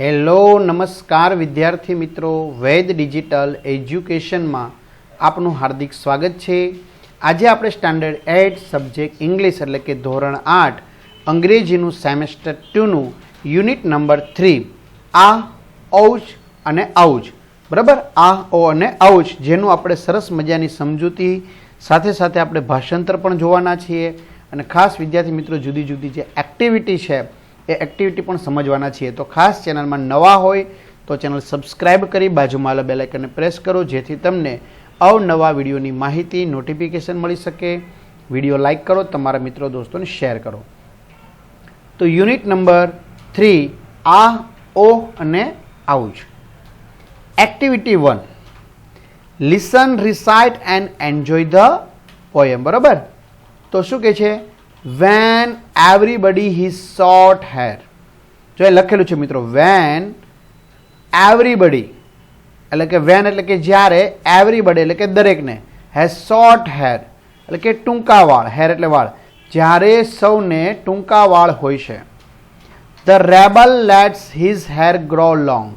Hello નમસ્કાર વિદ્યાર્થી મિત્રો વૈદ ડિજિટલ એજ્યુકેશનમાં આપનું હાર્દિક સ્વાગત છે આજે આપણે સ્ટાન્ડર્ડ એટ સબ્જેક્ટ ઇંગ્લિશ એટલે કે ધોરણ આઠ અંગ્રેજીનું સેમેસ્ટર ટુનું યુનિટ નંબર થ્રી આ ઔજ અને ઔજ બરાબર આ ઓ અને ઔજ જેનું આપણે સરસ મજાની સમજૂતી સાથે સાથે આપણે ભાષાંતર પણ જોવાના છીએ અને ખાસ વિદ્યાર્થી મિત્રો જુદી જુદી જે એક્ટિવિટી છે એ એક્ટિવિટી પણ સમજવાના છીએ તો ખાસ ચેનલમાં નવા હોય તો ચેનલ સબસ્ક્રાઇબ કરી બાજુમાં આવેલા બેલાઇકનને પ્રેસ કરો જેથી તમને અવનવા વિડીયોની માહિતી નોટિફિકેશન મળી શકે વિડીયો લાઇક કરો તમારા મિત્રો દોસ્તોને શેર કરો તો યુનિટ નંબર થ્રી આ ઓ અને આઉચ activity one listen recite and enjoy the poem બરાબર તો શું કહે છે when everybody his short hair જો એ લખેલું છે મિત્રો વેન એવરીબડી એટલે કે વેન એટલે કે જ્યારે એવરીબડી એટલે કે દરેકને હે શોર્ટ હેર એટલે કે ટૂંકા વાળ હેર એટલે વાળ જ્યારે સૌને ટૂંકા વાળ હોય છે the rebel lets his hair grow long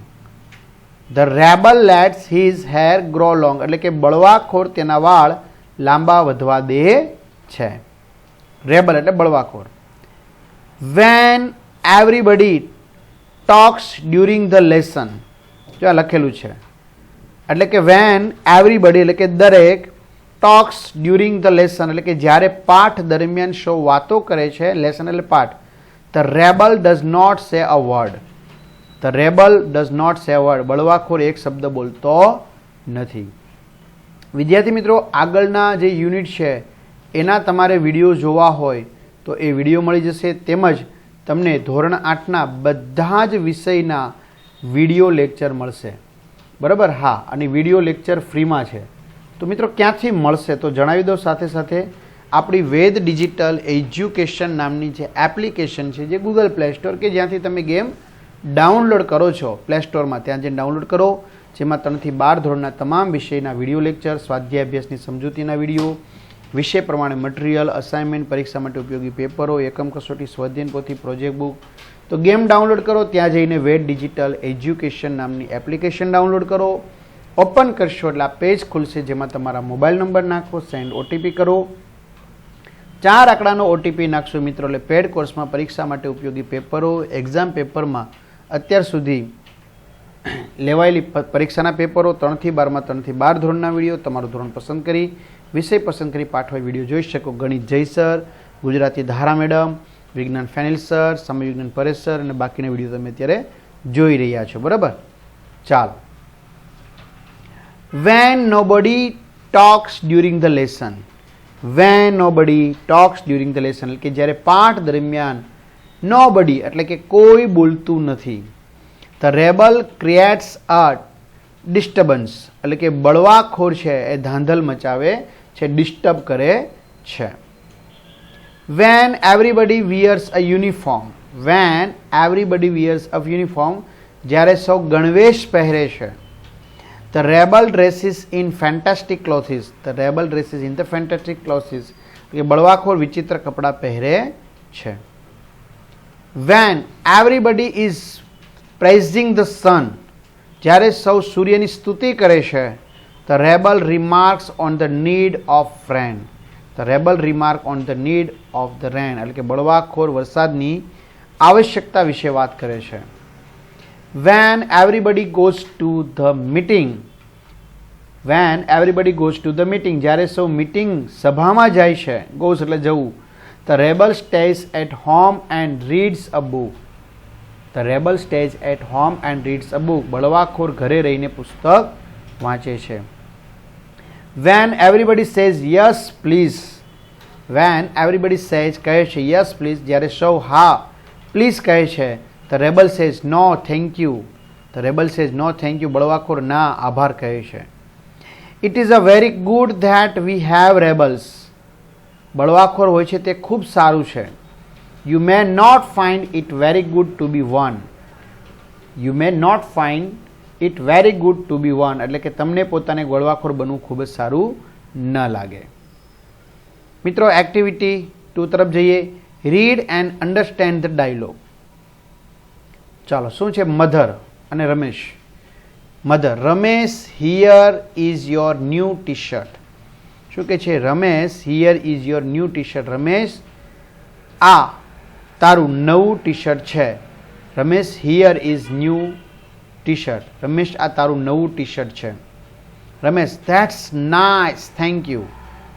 the rebel lets his hair grow long એટલે કે બળવાખોર તેના વાળ લાંબા વધવા દે છે રેબલ એટલે બળવાખોર when everybody talks during the lesson જો આ લખેલું છે એટલે કે વેન એવરીબડી એટલે કે દરેક ટોક્સ ડ્યુરિંગ ધ લેસન એટલે કે જ્યારે પાઠ દરમિયાન શો વાતો કરે છે લેસન એટલે પાઠ the rebel does not say a word the rebel does not say a word બળવાખોર એક શબ્દ બોલતો નથી વિદ્યાર્થી મિત્રો આગળના જે યુનિટ છે એના તમારે વિડીયો જોવા હોય તો એ વિડીયો મળી જશે તેમજ તમને ધોરણ આઠના બધા જ વિષયના વિડીયો લેક્ચર મળશે બરાબર હા અને વિડીયો લેક્ચર ફ્રીમાં છે તો મિત્રો ક્યાંથી મળશે તો જણાવી દો સાથે સાથે આપણી વેદ ડિજિટલ એજ્યુકેશન નામની જે એપ્લિકેશન છે જે ગૂગલ પ્લે સ્ટોર કે જ્યાંથી તમે ગેમ ડાઉનલોડ કરો છો પ્લે સ્ટોરમાં ત્યાં જઈને ડાઉનલોડ કરો જેમાં ત્રણથી બાર ધોરણના તમામ વિષયના વિડીયો લેક્ચર સ્વાધ્યાય અભ્યાસની સમજૂતીના વિડીયો વિષય પ્રમાણે મટીરિયલ અસાઇનમેન્ટ પરીક્ષા માટે ઉપયોગી પેપરો એકમ કસોટી સ્વાધ્યન પોથી પ્રોજેક્ટ બુક તો ગેમ ડાઉનલોડ કરો ત્યાં જઈને વેટ ડિજિટલ એજ્યુકેશન નામની એપ્લિકેશન ડાઉનલોડ કરો ઓપન કરશો એટલે આ પેજ ખુલશે જેમાં તમારા મોબાઈલ નંબર નાખો સેન્ડ ઓટીપી કરો ચાર આંકડાનો ઓટીપી નાખશો મિત્રો એટલે પેડ કોર્સમાં પરીક્ષા માટે ઉપયોગી પેપરો એક્ઝામ પેપરમાં અત્યાર સુધી લેવાયેલી પરીક્ષાના પેપરો ત્રણથી બારમાં ત્રણથી બાર ધોરણના વિડીયો તમારું ધોરણ પસંદ કરી વિષય પસંદ કરી પાઠવાય વિડીયો જોઈ શકો ગણિત જય સર ગુજરાતી ધારા મેડમ વિજ્ઞાન ફેનિલ સર સમયવિજ્ઞાન પરેશ સર અને બાકીના વિડીયો તમે અત્યારે જોઈ રહ્યા છો બરાબર ચાલો when nobody talks during the lesson when nobody talks during the lesson એટલે કે જ્યારે પાઠ દરમિયાન નો બડી એટલે કે કોઈ બોલતું નથી the rebel creates a disturbance એટલે કે બળવાખોર છે એ ધાંધલ મચાવે છે ડિસ્ટર્બ કરે છે when everybody wears a uniform when everybody wears a uniform જ્યારે સૌ ગણવેશ પહેરે છે the rebel dresses in fantastic clothes the rebel dresses in the fantastic clothes કે બળવાખોર વિચિત્ર કપડાં પહેરે છે when everybody is praising the sun જ્યારે સૌ સૂર્યની સ્તુતિ કરે છે The rebel remarks on the need of rain. The rebel remark on the need of the rain. એટલે કે બળવાખોર વરસાદની આવશ્યકતા વિશે વાત કરે છે when everybody goes to the meeting when everybody goes to the meeting જ્યારે સૌ મિટિંગ સભામાં જાય છે ગોઝ એટલે જવું the rebel stays at home and reads a book the rebel stays at home and reads a book બળવાખોર ઘરે રહીને પુસ્તક વાંચે છે when everybody says yes please when everybody says કહે છે યસ પ્લીઝ જ્યારે સૌ હા પ્લીઝ કહે છે the rebel says no thank you the rebel says no thank you બળવાખોર ના આભાર કહે છે it is a very good that we have rebels બળવાખોર હોય છે તે ખૂબ સારું છે you may not find it very good to be one you may not find it very good to be one એટલે કે તમને પોતાને ગોળવાખોર બનવું ખૂબ જ સારું ન લાગે મિત્રો એક્ટિવિટી ટુ તરફ જઈએ read and understand the dialogue ચાલો શું છે મધર અને Ramesh mother Ramesh here is your new T shirt શું કે છે Ramesh here is your new T shirt Ramesh આ તારું નવું ટી શર્ટ છે Ramesh here is new T shirt Ramesh આ તારું નવું ટી શર્ટ છે Ramesh that's nice thank you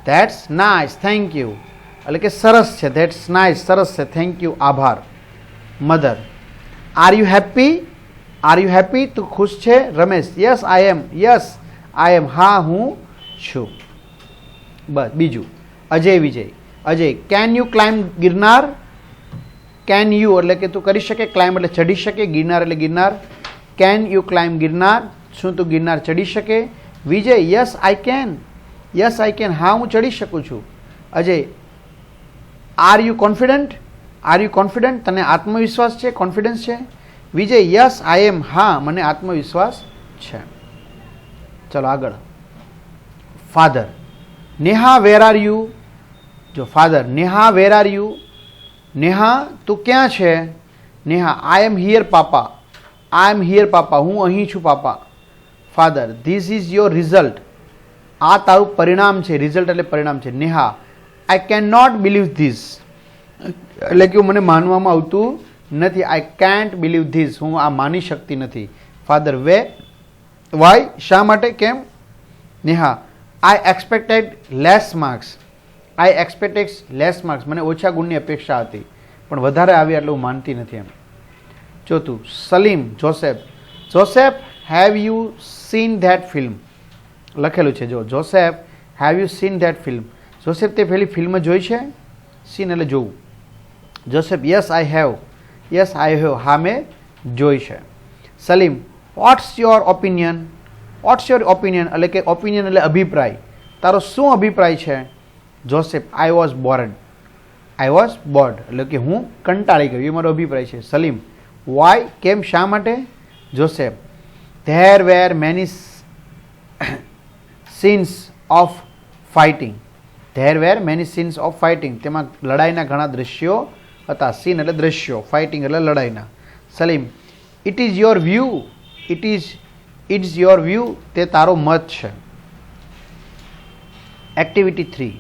that's nice thank you એટલે કે સરસ છે ધેટ્સ નાઇસ સરસ છે થેન્ક યુ આભાર mother are you happy are you happy તું ખુશ છે Ramesh yes I am yes I am હા હું છું બસ બીજું Ajay Vijay Ajay can you climb Girnar can you એટલે કે તું કરી શકે ક્લાઇમ્બ એટલે ચઢી શકે ગિરનાર એટલે Girnar can you climb Girnar શું તું ગિરનાર ચડી શકે Vijay yes I can yes I can હા હું ચડી શકું છું Ajay are you confident are you confident તને આત્મવિશ્વાસ છે કોન્ફિડન્સ છે વિજય યસ આઈ એમ હા મને આત્મવિશ્વાસ છે ચલો આગળ father Neha where are you જો father Neha where are you Neha તું ક્યાં છે Neha I am here papa I am here papa હું અહીં છું પાપા father this is your result આ તારું પરિણામ છે રિઝલ્ટ એટલે પરિણામ છે Neha I can not believe this એટલે કે મને માનવામાં આવતું નથી આઈ કેન્ટ બિલીવ ધીસ હું આ માની શકતી નથી ફાધર વે વાય શા માટે કેમ Neha I expected less marks I expected less marks મને ઓછા ગુણની અપેક્ષા હતી પણ વધારે આવી એટલે હું માનતી નથી એમ ચોથું Salim Joseph Joseph have you seen that film લખેલું છે જો Joseph have you seen that film Joseph તે પેલી ફિલ્મ જોઈ છે સીન એટલે જોવું Joseph yes I have yes I have હા મેં જોઈ છે Salim what's your opinion what's your opinion એટલે કે ઓપિનિયન એટલે અભિપ્રાય તારો શું અભિપ્રાય છે Joseph I was bored I was bored એટલે કે હું કંટાળી ગયો એ મારો અભિપ્રાય છે સલીમ વાય કેમ શા માટે Joseph there were many scenes of fighting there were many scenes of fighting તેમાં લડાઈના ઘણા દ્રશ્યો હતા સીન એટલે દ્રશ્યો ફાઇટિંગ એટલે લડાઈના Salim it is your view it is it's your view તે તારો મત છે activity three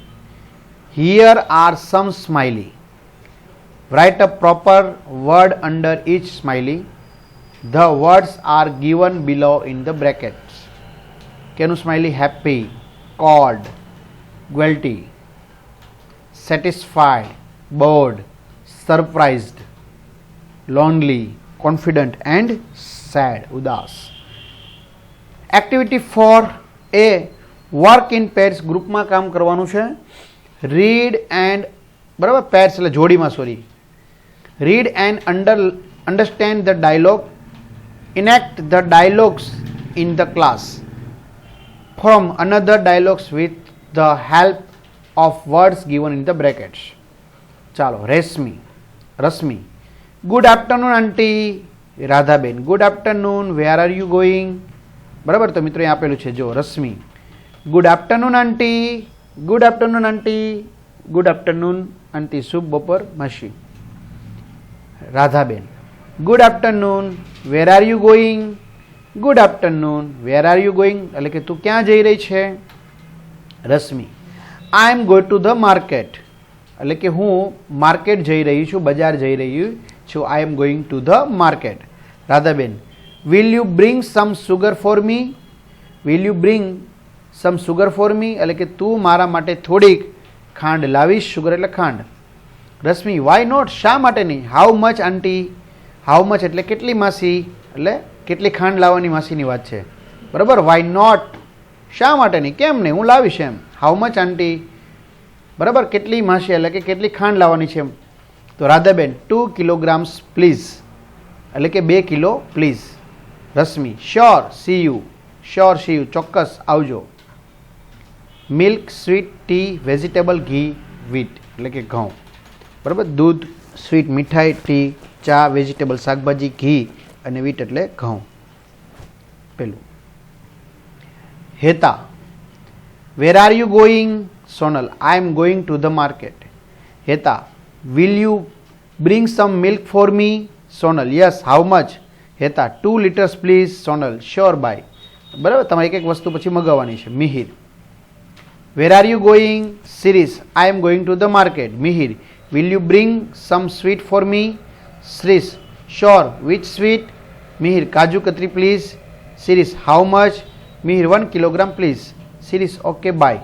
here are some smiley Write a proper word under each smiley. The words are given below in the brackets. Can you smiley happy, cod, guilty, satisfied, bored, surprised, lonely, confident, and sad, udas. Activity four a work in pairs ગ્રુપમાં કામ કરવાનું છે read and બરાબર pairs એટલે જોડીમાં sorry read and under, understand the dialogue, enact the dialogues in the class, form another dialogues with the help of words given in the brackets. Chalo, Rasmi, Rasmi, Good afternoon, aunty. Radhaben good afternoon where are you going બરાબર તો મિત્રો એ આપેલું છે જો Rashmi good afternoon aunty good afternoon aunty good afternoon aunty શુભ બપોર માસી Radhaben good afternoon where are you going good afternoon where are you going એટલે કે તું ક્યાં જઈ રહી છે Rashmi I am go to the market એટલે કે હું માર્કેટ જઈ રહી છું બજાર જઈ રહી છું I am going to the market Radhaben will you bring some sugar for me will you bring some sugar for me એટલે કે તું મારા માટે થોડીક ખાંડ લાવીશ સુગર એટલે ખાંડ રશ્મિ વાય નોટ શા માટે નહીં how much aunty how much એટલે કેટલી માસી એટલે કેટલી ખાંડ લાવવાની માસીની વાત છે બરાબર વાય નોટ શા માટે નહીં કેમ નહીં હું લાવીશ એમ હાઉ મચ આંટી બરાબર કેટલી માસી એટલે કે કેટલી ખાંડ લાવવાની છે એમ તો રાધાબેન ટુ કિલોગ્રામ્સ પ્લીઝ એટલે કે બે kilo please Rashmi sure see you sure see you ચોક્કસ આવજો મિલ્ક સ્વીટ ટી વેજીટેબલ ઘી વીટ એટલે કે ઘઉં બરાબર દૂધ સ્વીટ મીઠાઈ ટી ચા વેજીટેબલ શાકભાજી ઘી અને વીટ એટલે ઘઉં પેલું Heta where are you going Sonal I am going to the market Heta will you bring some milk for me Sonal yes how much Heta two litres please Sonal sure bye બરાબર તમારે એક એક વસ્તુ પછી મગાવવાની છે Mihir where are you going સિરીઝ I am going to the market Mihir Will you bring some sweet for me? Shirish, sure. Which sweet? Mihir, Kaju Katri please. Shirish, how much? Mihir, 1 kilogram please. Shirish, okay, bye.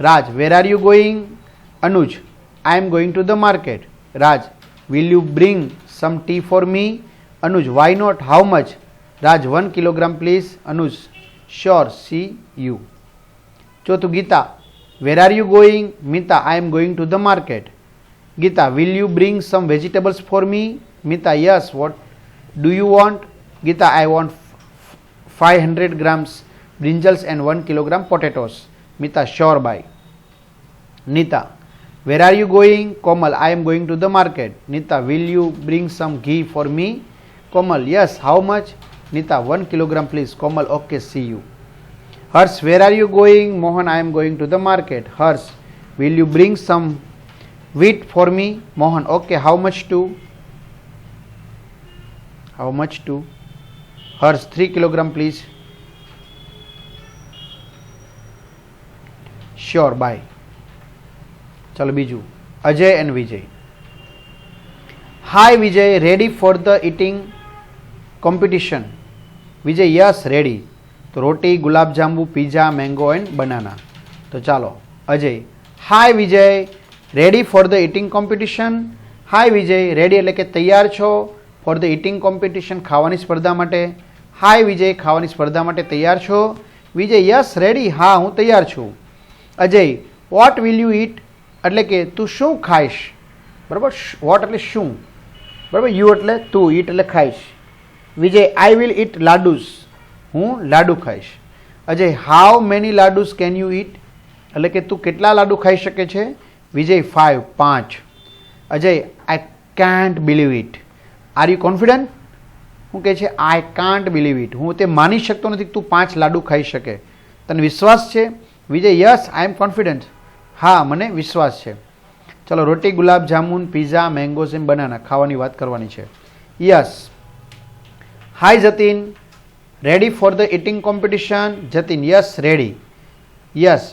Raj, where are you going? Anuj, I am going to the market. Raj, will you bring some tea for me? Anuj, why not? How much? Raj, 1 kilogram please. Anuj, sure, see you. Chotu Gita, where are you going? Mita, I am going to the market. Gita, will you bring some vegetables for me? Mita, yes. What do you want? Gita, I want 500 grams brinjals and 1 kilogram potatoes. Mita, sure, bye. Nita, where are you going? Komal, I am going to the market. Nita, will you bring some ghee for me? Komal, yes. How much? Nita, 1 kilogram please. Komal, okay, see you. Hers, where are you going? Mohan, I am going to the market. Hers, will you bring some wheat for me mohan okay how much to how much to hers 3 kilogram please sure bye ચાલો બીજું Ajay and Vijay hi Vijay ready for the eating competition Vijay yes ready તો રોટી ગુલાબજાંબુ pizza mango and banana તો ચાલો Ajay hi Vijay ready for the eating competition hi Vijay ready એટલે કે તૈયાર છો ફોર ધ ઇટિંગ કોમ્પિટિશન ખાવાની સ્પર્ધા માટે હાય વિજય ખાવાની સ્પર્ધા માટે તૈયાર છો વિજય યસ રેડી હા હું તૈયાર છું Ajay what will you eat એટલે કે તું શું ખાઈશ બરાબર વોટ એટલે શું બરાબર યુ એટલે તું ઈટ એટલે ખાઈશ વિજય આઈ વિલ ઇટ લાડુસ હું લાડુ ખાઈશ Ajay how many laddoos can you eat એટલે કે તું કેટલા લાડુ ખાઈ શકે છે વિજય ફાઇવ પાંચ Ajay I can't believe it are you confident હું કહે છે આઈ કાન્ટ બિલીવ ઇટ હું તે માની શકતો નથી તું પાંચ લાડુ ખાઈ શકે તને વિશ્વાસ છે વિજય યસ આઈ એમ કોન્ફિડન્ટ હા મને વિશ્વાસ છે ચલો રોટી ગુલાબ જામુન પીઝા મેંગોઝ એમ બનાના ખાવાની વાત કરવાની છે yes hi Jatin ready for the eating competition Jatin yes ready yes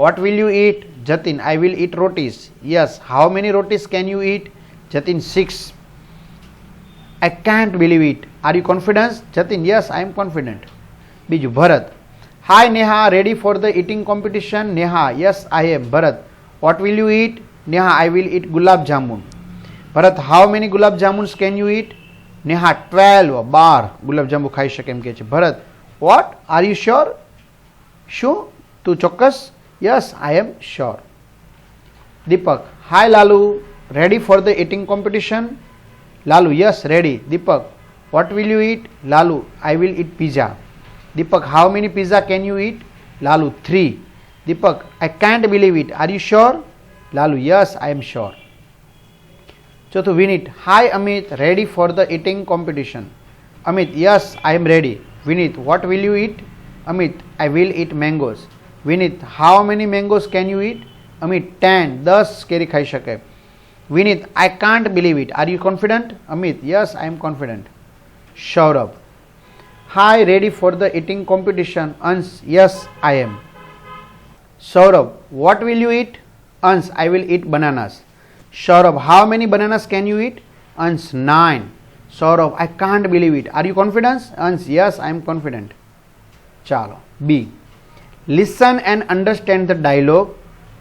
what will you eat Jatin I will eat rotis yes how many rotis can you eat Jatin six I can't believe it are you confidence Jatin yes I am confident બીજું Bharat hi Neha ready for the eating competition Neha yes I am Bharat what will you eat Neha I will eat gulab jamun Bharat how many gulab jamuns can you eat Neha twelve બાર ગુલાબજાંબુ ખાઈ શકે એમ કે છે Bharat what are you sure શું તું ચોક્કસ Yes, I am sure. Deepak, hi Lalu, ready for the eating competition? Lalu, yes, ready. Deepak, what will you eat? Lalu, I will eat pizza. Deepak, how many pizza can you eat? Lalu, three. Deepak, I can't believe it. Are you sure? Lalu, yes, I am sure. Chothu Vinit, hi Amit, ready for the eating competition? Amit, yes, I am ready. Vinit, what will you eat? Amit, I will eat mangoes. Vineet how many mangoes can you eat Amit ten દસ કેરી ખાઈ શકે Vineet I can't believe it are you confident Amit yes I am confident Saurabh hi ready for the eating competition Ansh yes I am Saurabh what will you eat Ansh I will eat bananas Saurabh how many bananas can you eat Ansh nine Saurabh I can't believe it are you confidence Ansh yes I am confident ચાલો B listen and understand the dialogue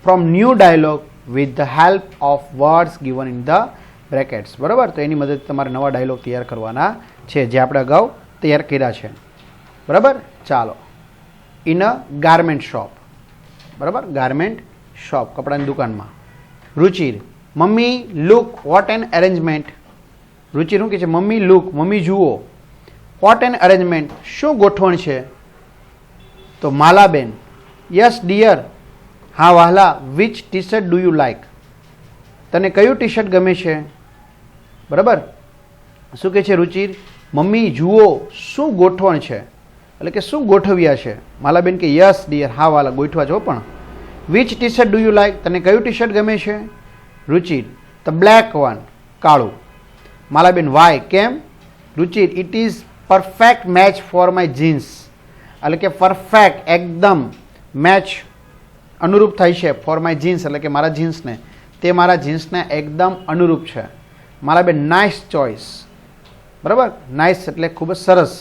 from new dialogue with the help of words given in the brackets બરાબર તો એની મદદ તમારે નવા dialog તૈયાર કરવાના છે જે આપણે અગાઉ તૈયાર કર્યા છે બરાબર ચાલો ઇન અ ગાર્મેન્ટ શોપ બરાબર ગાર્મેન્ટ શોપ કપડાની દુકાનમાં Ruchir mummy look what an arrangement Ruchir શું કહે છે મમ્મી લુક મમ્મી જુઓ વોટ એન અરેન્જમેન્ટ શું ગોઠવણ છે તો માલાબેન યસ ડિયર હા વાહલા which T shirt do you like તને કયું ટી શર્ટ ગમે છે બરાબર શું કહે છે રુચિર મમ્મી જુઓ શું ગોઠવણ છે એટલે કે શું ગોઠવ્યા છે માલાબેન કે યસ ડિયર હા વાલા ગોઠવા છો પણ which T shirt do you like તને કયું ટી શર્ટ ગમે છે રુચિર ધ બ્લેક વન કાળું માલાબેન વાય કેમ Ruchir it is perfect match for my jeans એટલે કે પરફેક્ટ એકદમ મેચ અનુરૂપ થાય છે ફોર માય જીન્સ એટલે કે મારા જીન્સને તે મારા જીન્સને એકદમ અનુરૂપ છે મારા બે નાઇસ ચોઇસ બરાબર નાઇસ એટલે ખૂબ જ સરસ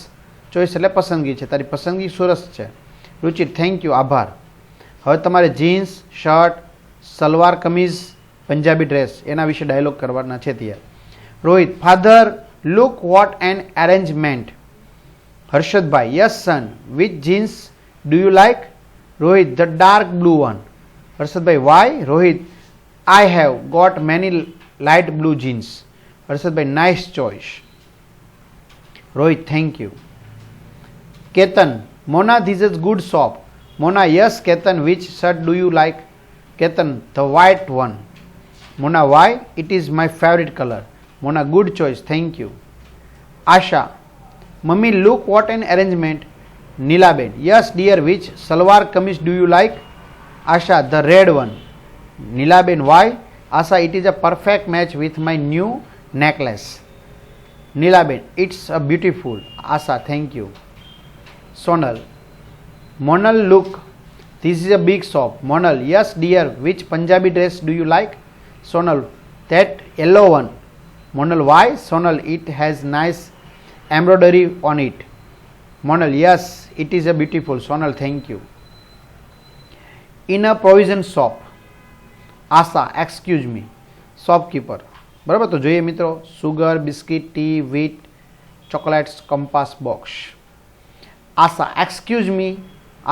ચોઈસ એટલે પસંદગી છે તારી પસંદગી સરસ છે રુચિ થેન્ક યુ આભાર હવે તમારે jeans shirt salwar kameez Punjabi dress એના વિશે ડાયલોગ કરવાના છે ત્યાં Rohit father look what and arrangement Harshad Bhai, yes son, which jeans do you like? Rohit, the dark blue one. Harshad Bhai, why? Rohit, I have got many light blue jeans. Harshad Bhai, nice choice. Rohit, thank you. Ketan, Mona, this is good shop. Mona, yes, Ketan, which shirt do you like? Ketan, the white one. Mona, why? It is my favorite color. Mona, good choice, thank you. Asha, Mummy, look what an arrangement. Nilaben, yes dear, which salwar kameez do you like? Asha, the red one. Nilaben, why? Asha, it is a perfect match with my new necklace. Nilaben, it's a beautiful. Asha, thank you. Sonal, Monal, look, this is a big shop. Monal, yes dear, which Punjabi dress do you like? Sonal, that yellow one. Monal, why? Sonal, it has nice embroidery on it. Monal, yes, it is a beautiful. Sonal, thank you. In a provision shop, Asa, excuse me, shopkeeper. બરાબર તો જોઈએ મિત્રો sugar biscuit tea wheat chocolates compass box Asha excuse me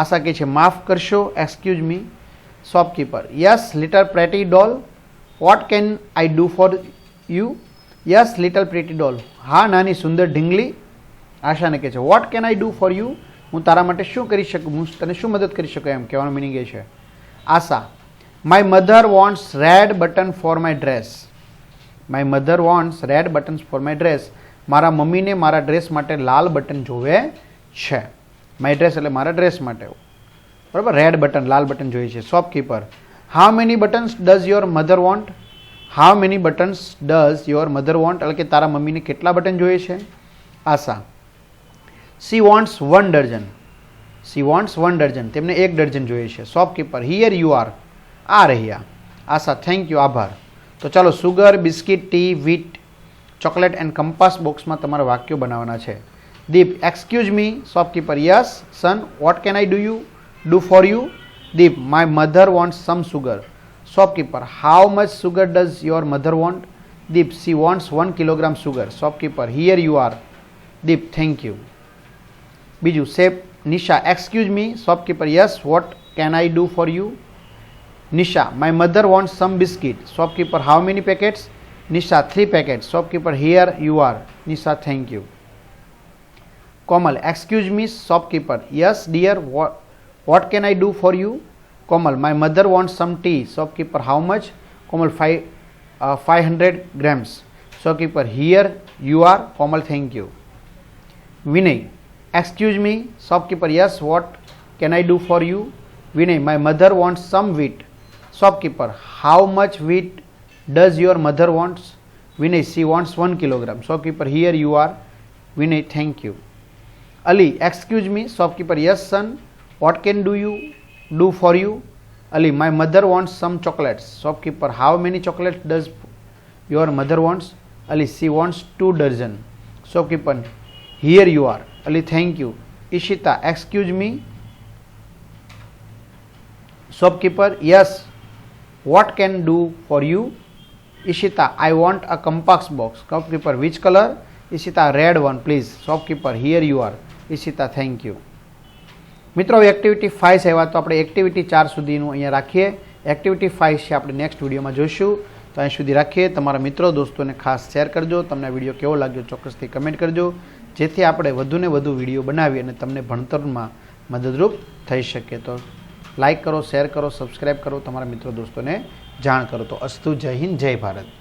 Asha કે છે માફ કરશો excuse me shopkeeper yes little pretty doll what can I do for you yes little pretty doll હા નાની સુંદર ઢીંગલી આશાને કહે છે what can I do for you હું તારા માટે શું કરી શકું હું તને શું મદદ કરી શકું એમ કહેવાનો મિનિંગ એ છે Asha my mother wants red button for my dress my mother wants red buttons for my dress મારા મમ્મીને મારા ડ્રેસ માટે લાલ બટન જોવે છે માય ડ્રેસ એટલે મારા ડ્રેસ માટે બરાબર રેડ બટન લાલ બટન જોઈએ છે shopkeeper how many buttons does your mother want how many buttons does your mother want એટલે કે તારા મમ્મીને કેટલા બટન જોઈએ છે Asha she wants one dozen she wants one dozen તેમને એક ડર્જન જોઈએ છે શોપકીપર હિયર યુ આર આ રહ્યા આશા થેન્ક યુ આભાર તો ચાલો sugar biscuit tea wheat chocolate and compass બોક્સમાં તમારા વાક્યો બનાવવાના છે Deep excuse me shopkeeper yes son what can I do you do for you Deep my mother want some sugar shopkeeper how much sugar does your mother want deep she wants 1 kilogram sugar shopkeeper here you are deep thank you biju say nisha excuse me shopkeeper yes what can i do for you nisha my mother wants some biscuit shopkeeper how many packets nisha 3 packets shopkeeper here you are nisha thank you komal excuse me shopkeeper yes dear what what can i do for you Komal, my mother wants some tea. Shopkeeper, how much? Komal, five, uh, 500 grams. Shopkeeper, here you are. Komal, thank you. Vinay, excuse me. Shopkeeper, yes, what can I do for you? Vinay, my mother wants some wheat. Shopkeeper, how much wheat does your mother wants? Vinay, she wants 1 kilogram. Shopkeeper, here you are. Vinay, thank you. Ali, excuse me. Shopkeeper, yes, son. What can do you? do for you? Ali, my mother wants some chocolates. Shopkeeper, how many chocolates does your mother wants? Ali, she wants two dozen. Shopkeeper, here you are. Ali, thank you. Ishita, excuse me. Shopkeeper, yes. What can do for you? Ishita, I want a compass box. Shopkeeper, which color? Ishita, red one, please. Shopkeeper, here you are. Ishita, thank you. મિત્રો activity five છે એવા તો આપણે activity ચાર સુધીનું અહીંયા રાખીએ activity five છે આપણે નેક્સ્ટ વિડીયોમાં જોઈશું તો અહીં સુધી રાખીએ તમારા મિત્રો દોસ્તોને ખાસ શેર કરજો તમને વિડીયો કેવો લાગ્યો ચોક્કસથી કમેન્ટ કરજો જેથી આપણે વધુને વધુ વિડીયો બનાવી અને તમને ભણતરમાં મદદરૂપ થઈ શકે તો લાઇક કરો શેર કરો સબસ્ક્રાઈબ કરો તમારા મિત્રો દોસ્તોને જાણ કરો તો અસ્તુ જય હિન્દ જય ભારત